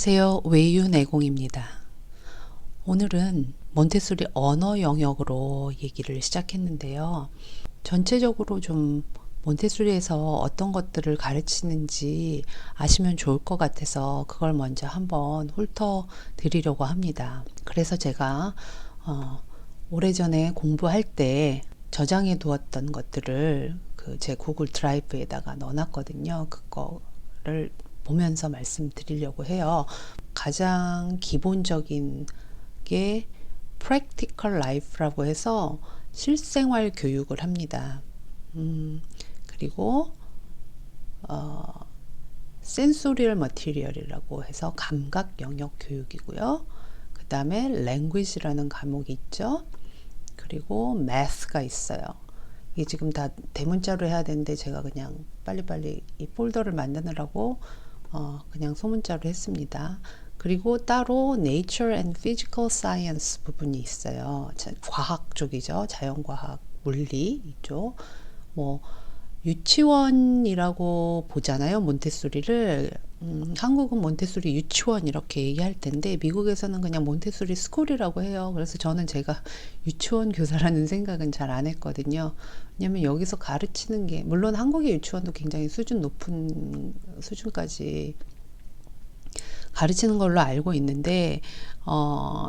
안녕하세요. 외유내공입니다. 오늘은 몬테소리 언어 영역으로 얘기를 시작했는데요. 전체적으로 좀 몬테소리에서 어떤 것들을 가르치는지 아시면 좋을 것 같아서 그걸 먼저 한번 훑어 드리려고 합니다. 그래서 제가 어, 오래전에 공부할 때 저장해 두었던 것들을 그 제 구글 드라이브에다가 넣어놨거든요. 그거를 보면서 말씀드리려고 해요. 가장 기본적인 게 practical life라고 해서 실생활 교육을 합니다. 음, 그리고 어, sensory material이라고 해서 감각 영역 교육이고요. 그 다음에 language라는 과목이 있죠. 그리고 math가 있어요. 이게 지금 다 대문자로 해야 되는데 제가 그냥 빨리빨리 이 폴더를 만드느라고 어, 그냥 소문자로 했습니다. 그리고 따로 Nature and Physical Science 부분이 있어요. 자, 과학 쪽이죠. 자연과학, 물리 이쪽. 뭐 유치원이라고 보잖아요. 몬테소리를. 음, 한국은 몬테소리 유치원 이렇게 얘기할 텐데 미국에서는 그냥 몬테소리 스쿨이라고 해요. 그래서 저는 제가 유치원 교사라는 생각은 잘 안 했거든요. 왜냐면 여기서 가르치는 게 물론 한국의 유치원도 굉장히 수준 높은 수준까지 가르치는 걸로 알고 있는데 어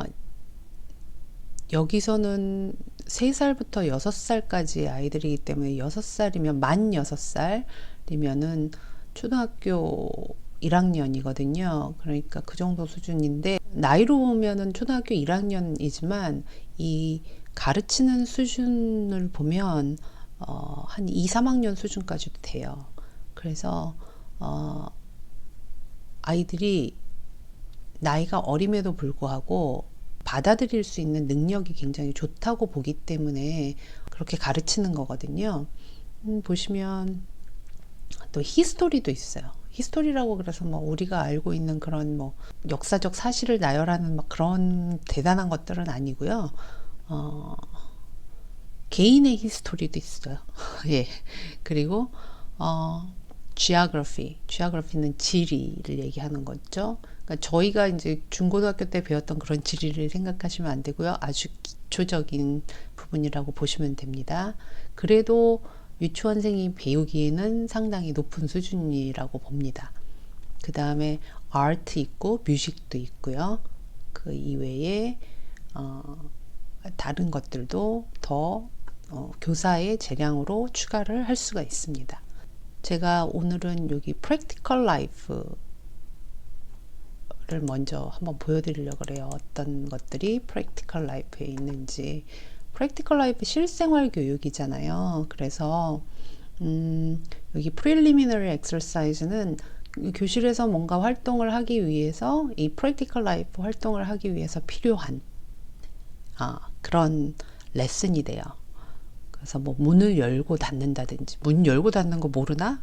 여기서는 3살부터 6살까지 아이들이기 때문에 6살이면 만 6살이면은 초등학교 1학년이거든요. 그러니까 그 정도 수준인데 나이로 보면은 초등학교 1학년이지만 이 가르치는 수준을 보면 어, 한 2, 3학년 수준까지도 돼요. 그래서 어, 아이들이 나이가 어림에도 불구하고 받아들일 수 있는 능력이 굉장히 좋다고 보기 때문에 그렇게 가르치는 거거든요. 음, 보시면 또 히스토리도 있어요. 히스토리라고 그래서 뭐 우리가 알고 있는 그런 뭐 역사적 사실을 나열하는 막 그런 대단한 것들은 아니고요. 어, 개인의 히스토리도 있어요. 예. 그리고 어, geography, geography는 지리를 얘기하는 거죠. 그러니까 저희가 이제 중고등학교 때 배웠던 그런 지리를 생각하시면 안 되고요. 아주 기초적인 부분이라고 보시면 됩니다. 그래도 유치원생이 배우기에는 상당히 높은 수준이라고 봅니다. 그 다음에 아트 있고 뮤직도 있고요. 그 이외에 어, 다른 것들도 더 어, 교사의 재량으로 추가를 할 수가 있습니다. 제가 오늘은 여기 practical life를 먼저 한번 보여드리려고 그래요. 어떤 것들이 practical life에 있는지. Practical life 실생활 교육이잖아요. 그래서 음, 여기 preliminary exercise는 교실에서 뭔가 활동을 하기 위해서 이 practical life 활동을 하기 위해서 필요한 아, 그런 레슨이 돼요. 그래서 뭐 문을 열고 닫는다든지 문 열고 닫는 거 모르나?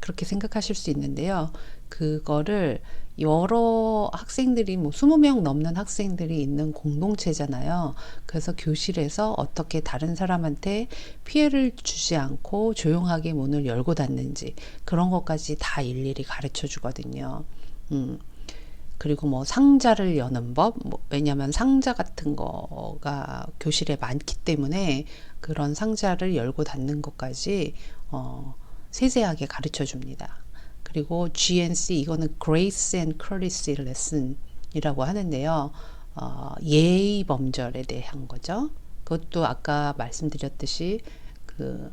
그렇게 생각하실 수 있는데요. 그거를 여러 학생들이 뭐 20명 넘는 학생들이 있는 공동체잖아요. 그래서 교실에서 어떻게 다른 사람한테 피해를 주지 않고 조용하게 문을 열고 닫는지 그런 것까지 다 일일이 가르쳐 주거든요. 음. 그리고 뭐 상자를 여는 법, 뭐 왜냐하면 상자 같은 거가 교실에 많기 때문에 그런 상자를 열고 닫는 것까지 어, 세세하게 가르쳐 줍니다. 그리고 GNC 이거는 Grace and Courtesy Lesson이라고 하는데요. 어, 예의 범절에 대한 거죠. 그것도 아까 말씀드렸듯이 그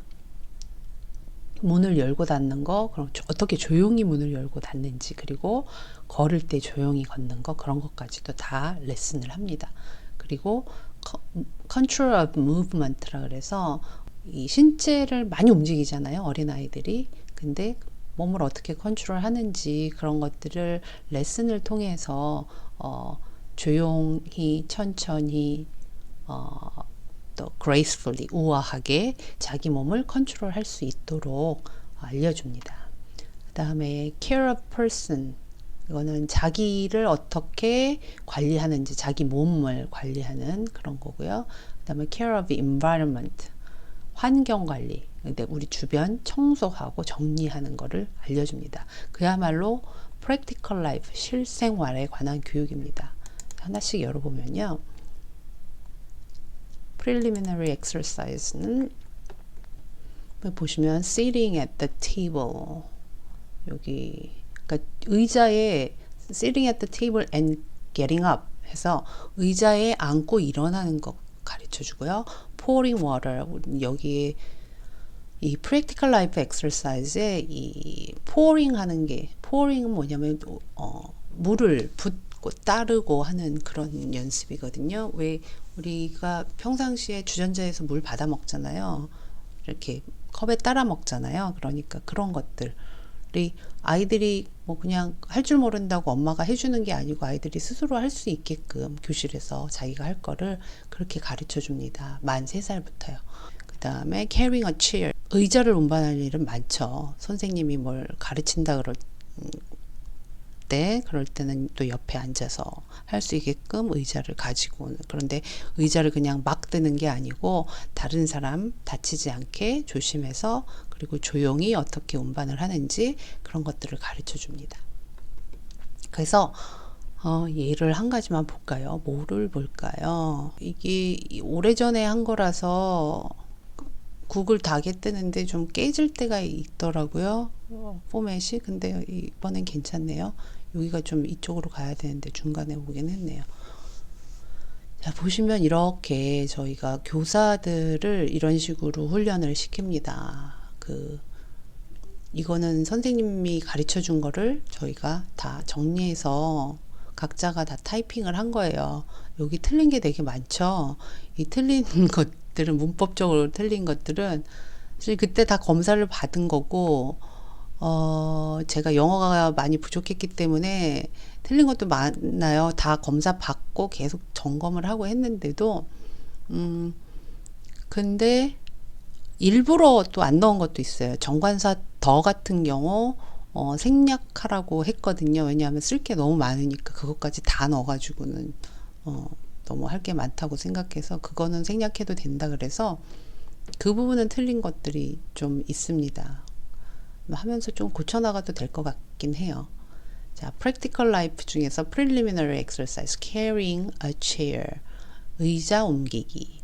문을 열고 닫는 거, 그럼 어떻게 조용히 문을 열고 닫는지, 그리고 걸을 때 조용히 걷는 거, 그런 것까지도 다 레슨을 합니다. 그리고 control of movement라 그래서 이 신체를 많이 움직이잖아요, 어린아이들이. 근데 몸을 어떻게 컨트롤 하는지 그런 것들을 레슨을 통해서 어, 조용히 천천히 어, 또 gracefully 우아하게 자기 몸을 컨트롤 할 수 있도록 알려줍니다. 그 다음에 care of person 이거는 자기를 어떻게 관리하는지 자기 몸을 관리하는 그런 거고요. 그 다음에 care of environment 환경 관리 근데 우리 주변 청소하고 정리하는 거를 알려줍니다. 그야말로 practical life, 실생활에 관한 교육입니다. 하나씩 열어보면요. preliminary exercise는 보시면 sitting at the table 여기 그러니까 의자에 sitting at the table and getting up 해서 의자에 앉고 일어나는 거 가르쳐 주고요. Pouring water 여기 이 practical life exercise에 이 pouring 하는 게 pouring은 뭐냐면 어, 물을 붓고 따르고 하는 그런 연습이거든요. 왜 우리가 평상시에 주전자에서 물 받아 먹잖아요. 이렇게 컵에 따라 먹잖아요. 그러니까 그런 것들 이 아이들이 뭐 그냥 할 줄 모른다고 엄마가 해주는 게 아니고 아이들이 스스로 할 수 있게끔 교실에서 자기가 할 거를 그렇게 가르쳐 줍니다. 만 3살부터요. 그 다음에 carrying a chair. 의자를 운반할 일은 많죠. 선생님이 뭘 가르친다 그럴 때, 그럴 때는 또 옆에 앉아서 할 수 있게끔 의자를 가지고 오는. 그런데 의자를 그냥 막 드는 게 아니고 다른 사람 다치지 않게 조심해서 그리고 조용히 어떻게 운반을 하는지 그런 것들을 가르쳐 줍니다. 그래서 어, 예를 한 가지만 볼까요? 뭐를 볼까요? 이게 오래전에 한 거라서 구글 닥에 뜨는데 좀 깨질 때가 있더라고요. 어, 포맷이. 근데 이번엔 괜찮네요. 여기가 좀 이쪽으로 가야 되는데 중간에 오긴 했네요. 자, 보시면 이렇게 저희가 교사들을 이런 식으로 훈련을 시킵니다. 그, 이거는 선생님이 가르쳐 준 거를 저희가 다 정리해서 각자가 다 타이핑을 한 거예요. 여기 틀린 게 되게 많죠. 이 틀린 것들은 문법적으로 틀린 것들은 사실 그때 다 검사를 받은 거고 어, 제가 영어가 많이 부족했기 때문에 틀린 것도 많아요. 다 검사 받고 계속 점검을 하고 했는데도, 음, 근데 일부러 또 안 넣은 것도 있어요. 정관사 더 같은 경우, 어, 생략하라고 했거든요. 왜냐하면 쓸 게 너무 많으니까 그것까지 다 넣어가지고는, 어, 너무 할 게 많다고 생각해서 그거는 생략해도 된다 그래서 그 부분은 틀린 것들이 좀 있습니다. 하면서 좀 고쳐나가도 될 것 같긴 해요. 자, practical life 중에서 preliminary exercise, carrying a chair, 의자 옮기기.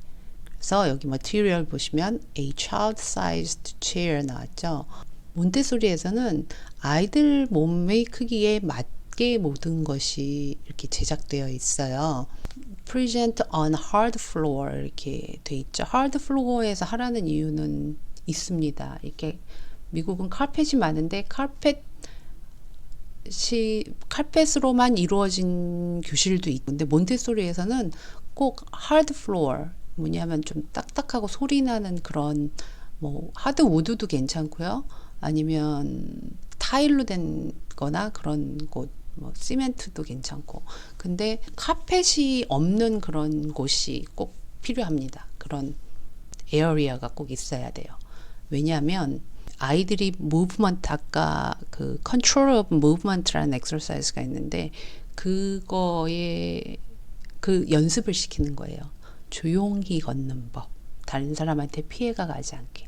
그래서 여기 material 보시면 a child-sized chair 나왔죠. 몬테소리에서는 아이들 몸의 크기에 맞게 모든 것이 이렇게 제작되어 있어요. present on hard floor 이렇게 돼 있죠. hard floor에서 하라는 이유는 있습니다. 이렇게 미국은 카펫이 많은데 카펫이 카펫으로만 이루어진 교실도 있고 근데 몬테소리에서는 꼭 하드 플로어 뭐냐면 좀 딱딱하고 소리 나는 그런 뭐 하드 우드도 괜찮고요. 아니면 타일로 된 거나 그런 곳, 뭐 시멘트도 괜찮고. 근데 카펫이 없는 그런 곳이 꼭 필요합니다. 그런 에어리아가 꼭 있어야 돼요. 왜냐하면 아이들이 무브먼트 아까 그 컨트롤 오브 무브먼트라는 엑서사이즈가 있는데 그거에 그 연습을 시키는 거예요. 조용히 걷는 법. 다른 사람한테 피해가 가지 않게.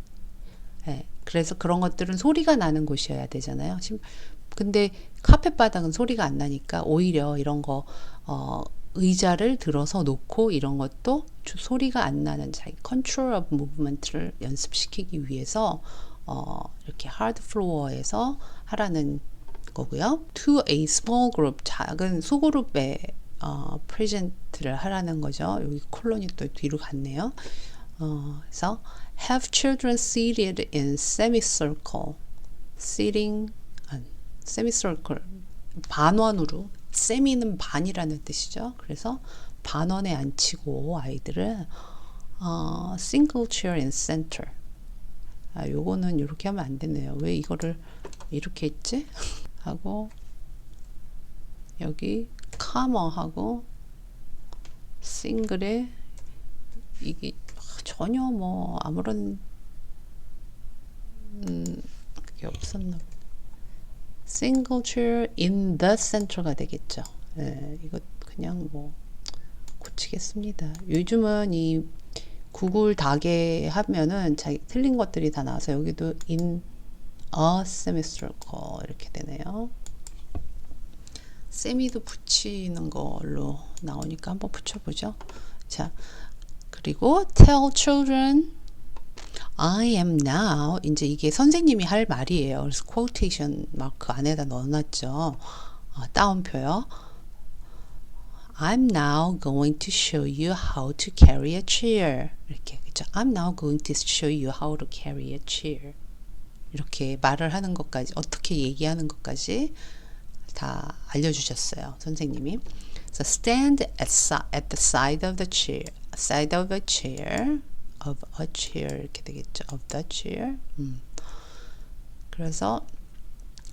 네, 그래서 그런 것들은 소리가 나는 곳이어야 되잖아요. 근데 카펫 바닥은 소리가 안 나니까 오히려 이런 거 어, 의자를 들어서 놓고 이런 것도 소리가 안 나는 자기 컨트롤 오브 무브먼트를 연습시키기 위해서 어, 이렇게 하드 플로어에서 하라는 거고요. To a small group 작은 소그룹에 어, 프레젠트를 하라는 거죠. 여기 콜론이 또 뒤로 갔네요. 어, 그래서 have children seated in semicircle. sitting semicircle 반원으로 세미는 반이라는 뜻이죠. 그래서 반원에 앉히고 아이들을 어, single chair in center 아, 요거는 이렇게 하면 안 되네요. 왜 이거를 이렇게 했지? 하고 여기 카머하고 싱글에 이게 전혀 뭐 아무런 음 그게 없었나 in the center가 되겠죠. 예, 이거 그냥 뭐 고치겠습니다. 요즘은 이 구글 닥에 하면은 자기 틀린 것들이 다 나와서 여기도 in a semester 이렇게 되네요. 세미도 붙이는 걸로 나오니까 한번 붙여보죠. 자, 그리고 tell children I am now 이제 이게 선생님이 할 말이에요. 그래서 quotation 마크 안에다 넣어놨죠. 어, 따옴표요. I'm now going to show you how to carry a chair. 이렇게 그죠? I'm now going to show you how to carry a chair. 이렇게 말을 하는 것까지 어떻게 얘기하는 것까지 다 알려주셨어요 선생님이. So stand at, at the side of the chair, side of a chair, of a chair 이렇게 되겠죠. Of the chair. 음. 그래서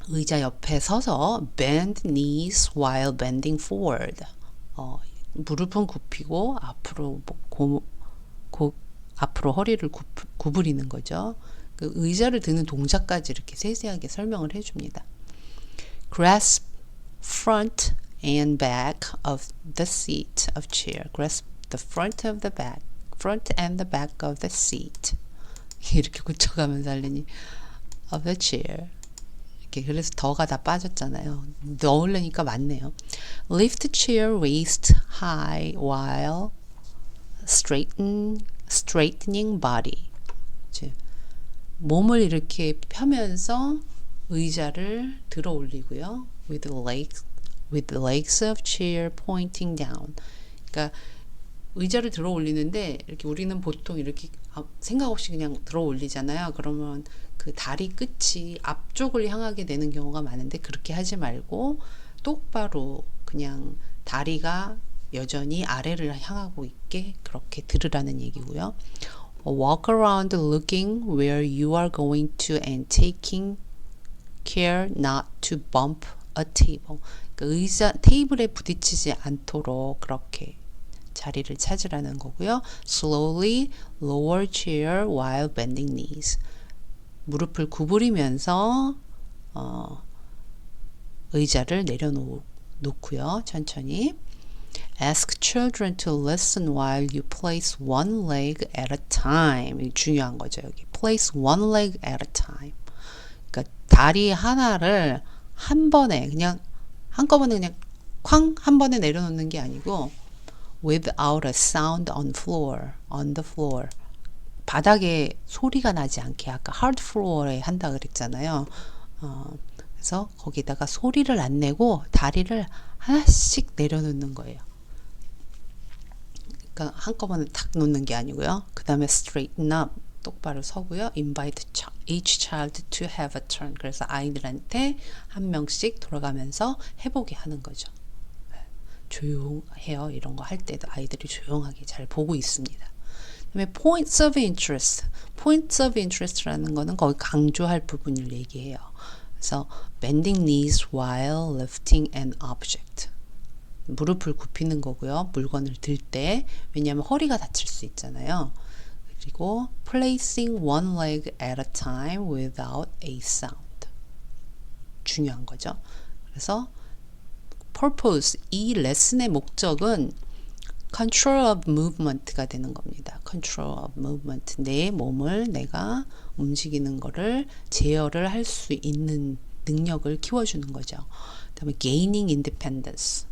의자 옆에 서서 bend knees while bending forward. 어, 무릎은 굽히고 앞으로 뭐 고, 고, 앞으로 허리를 굽, 구부리는 거죠. 그 의자를 드는 동작까지 이렇게 세세하게 설명을 해줍니다. Grasp front and back of the seat of chair. Grasp the front of the back, front and the back of the seat. 이렇게 굳혀가면서 하려니 of the chair. 이렇게 그래서 더가 다 빠졌잖아요. 넣으려니까 맞네요. Lift chair waist high while straighten straightening body. 즉, 몸을 이렇게 펴면서 의자를 들어 올리고요. With legs with legs of chair pointing down. 그러니까 의자를 들어 올리는데 이렇게 우리는 보통 이렇게 아, 생각 없이 그냥 들어 올리잖아요. 그러면 그 다리 끝이 앞쪽을 향하게 되는 경우가 많은데 그렇게 하지 말고 똑바로 그냥 다리가 여전히 아래를 향하고 있게 그렇게 들으라는 얘기고요. Walk around looking where you are going to and taking care not to bump a table. 그 의자 테이블에 부딪히지 않도록 그렇게 자리를 찾으라는 거고요. Slowly lower chair while bending knees. 무릎을 구부리면서 어, 의자를 내려놓고요. 천천히. Ask children to listen while you place one leg at a time. 이 중요한 거죠, 여기. Place one leg at a time. 그러니까 다리 하나를 한 번에 그냥 한꺼번에 그냥 쾅 한 번에 내려놓는 게 아니고 without a sound on floor, on the floor. 바닥에 소리가 나지 않게 아까 hard floor에 한다 그랬잖아요. 어, 그래서 거기다가 소리를 안 내고 다리를 하나씩 내려놓는 거예요. 그러니까 한꺼번에 탁 놓는 게 아니고요. 그 다음에 straighten up 똑바로 서고요. invite each child to have a turn. 그래서 아이들한테 한 명씩 돌아가면서 해보게 하는 거죠. 네. 조용해요. 이런 거 할 때도 아이들이 조용하게 잘 보고 있습니다. 그다음에 points of interest. points of interest라는 거는 거기 강조할 부분을 얘기해요. 그래서 bending knees while lifting an object. 무릎을 굽히는 거고요. 물건을 들 때. 왜냐하면 허리가 다칠 수 있잖아요. 그리고 placing one leg at a time without a sound. 중요한 거죠. 그래서 purpose 이 레슨의 목적은 control of movement가 되는 겁니다. control of movement 내 몸을 내가 움직이는 거를 제어를 할 수 있는 능력을 키워주는 거죠. 그다음에 gaining independence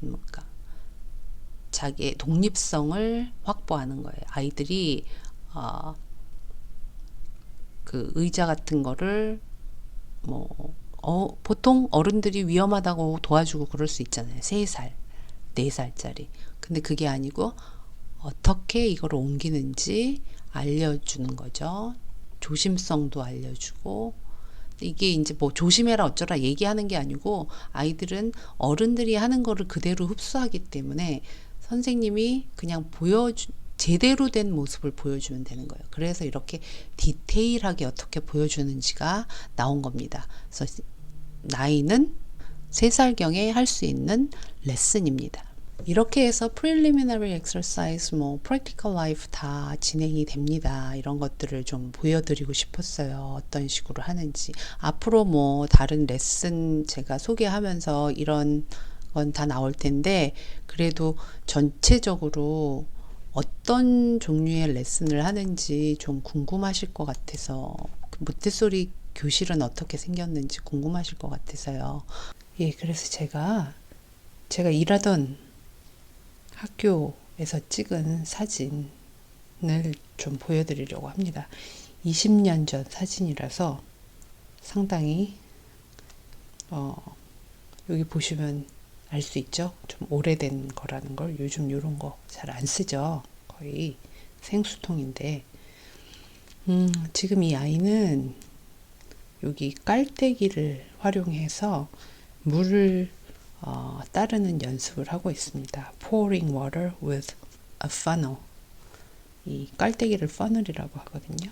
그러니까 자기의 독립성을 확보하는 거예요. 아이들이 어, 그 의자 같은 거를 뭐 어, 보통 어른들이 위험하다고 도와주고 그럴 수 있잖아요. 3살, 4살짜리. 근데 그게 아니고 어떻게 이걸 옮기는지 알려주는 거죠. 조심성도 알려주고 이게 이제 뭐 조심해라 어쩌라 얘기하는 게 아니고 아이들은 어른들이 하는 거를 그대로 흡수하기 때문에 선생님이 그냥 보여주 제대로 된 모습을 보여주면 되는 거예요. 그래서 이렇게 디테일하게 어떻게 보여주는지가 나온 겁니다. 그래서 나이는 3살경에 할 수 있는 레슨입니다. 이렇게 해서 preliminary exercise, 뭐 practical life 다 진행이 됩니다. 이런 것들을 좀 보여드리고 싶었어요. 어떤 식으로 하는지. 앞으로 뭐 다른 레슨 제가 소개하면서 이런 건 다 나올 텐데 그래도 전체적으로 어떤 종류의 레슨을 하는지 좀 궁금하실 것 같아서 그 모태소리 교실은 어떻게 생겼는지 궁금하실 것 같아서요. 예, 그래서 제가 제가 일하던 학교에서 찍은 사진을 좀 보여드리려고 합니다. 20년 전 사진이라서 상당히 어, 여기 보시면 알 수 있죠? 좀 오래된 거라는 걸 요즘 이런 거 잘 안 쓰죠. 거의 생수통인데 음, 지금 이 아이는 여기 깔때기를 활용해서 물을 어, 따르는 연습을 하고 있습니다. Pouring water with a funnel. 이 깔때기를 funnel이라고 하거든요.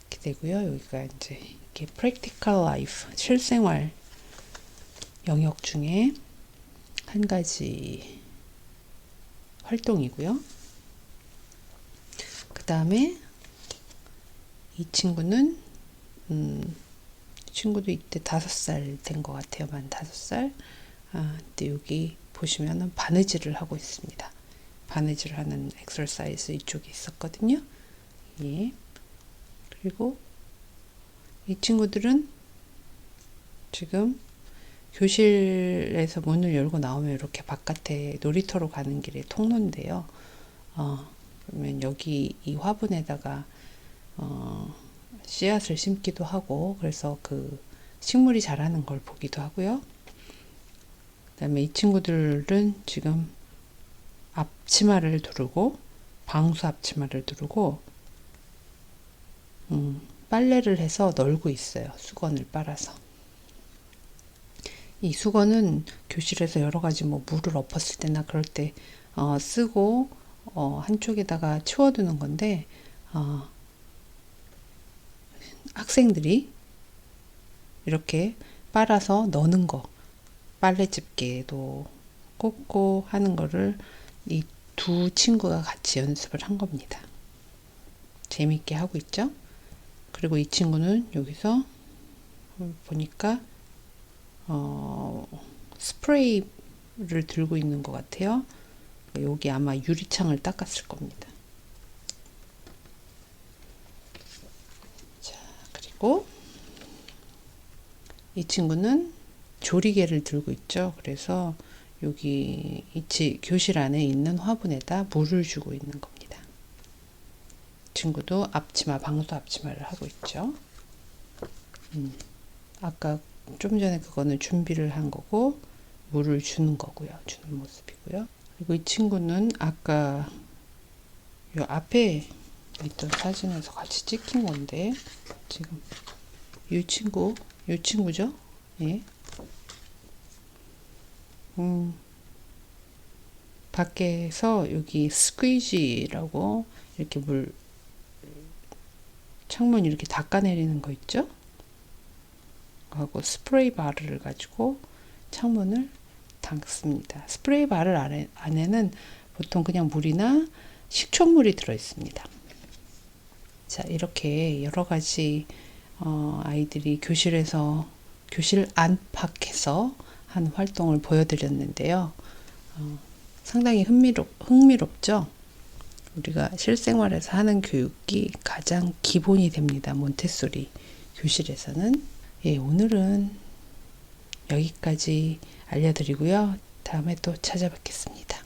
이렇게 되고요. 여기가 이제 이렇게 practical life, 실생활 영역 중에 한 가지 활동이고요. 그 다음에 이 친구는 음, 이 친구도 이때 다섯 살 된 것 같아요. 만 다섯 살. 아, 근데 여기 보시면은 바느질을 하고 있습니다. 바느질 하는 엑서사이즈 이쪽에 있었거든요. 예. 그리고 이 친구들은 지금 교실에서 문을 열고 나오면 이렇게 바깥에 놀이터로 가는 길에 통로인데요. 어, 그러면 여기 이 화분에다가 어, 씨앗을 심기도 하고 그래서 그 식물이 자라는 걸 보기도 하고요. 그다음에 이 친구들은 지금 앞치마를 두르고 방수 앞치마를 두르고 음, 빨래를 해서 널고 있어요. 수건을 빨아서. 이 수건은 교실에서 여러 가지 뭐 물을 엎었을 때나 그럴 때 어, 쓰고 어, 한쪽에다가 치워두는 건데 어, 학생들이 이렇게 빨아서 넣는 거 빨래 집게도 꽂고 하는 거를 이 두 친구가 같이 연습을 한 겁니다. 재밌게 하고 있죠? 그리고 이 친구는 여기서 보니까 어, 스프레이를 들고 있는 것 같아요. 여기 아마 유리창을 닦았을 겁니다. 자, 그리고 이 친구는 조리개를 들고 있죠. 그래서 여기 이치 교실 안에 있는 화분에다 물을 주고 있는 겁니다. 친구도 앞치마 방수 앞치마를 하고 있죠. 음, 아까 좀 전에 그거는 준비를 한 거고 물을 주는 거고요. 주는 모습이고요. 그리고 이 친구는 아까 요 앞에 있던 사진에서 같이 찍힌 건데 지금 이 친구 이 친구죠. 예. 음, 밖에서 여기 스퀴지라고 이렇게 물 창문 이렇게 닦아내리는 거 있죠? 하고 스프레이 바를 가지고 창문을 닦습니다. 스프레이 바를 안에, 안에는 보통 그냥 물이나 식초물이 들어 있습니다. 자, 이렇게 여러 가지 어, 아이들이 교실에서 교실 안팎에서 한 활동을 보여드렸는데요. 어, 상당히 흥미롭, 흥미롭죠? 우리가 실생활에서 하는 교육이 가장 기본이 됩니다. 몬테소리 교실에서는. 예, 오늘은 여기까지 알려드리고요. 다음에 또 찾아뵙겠습니다.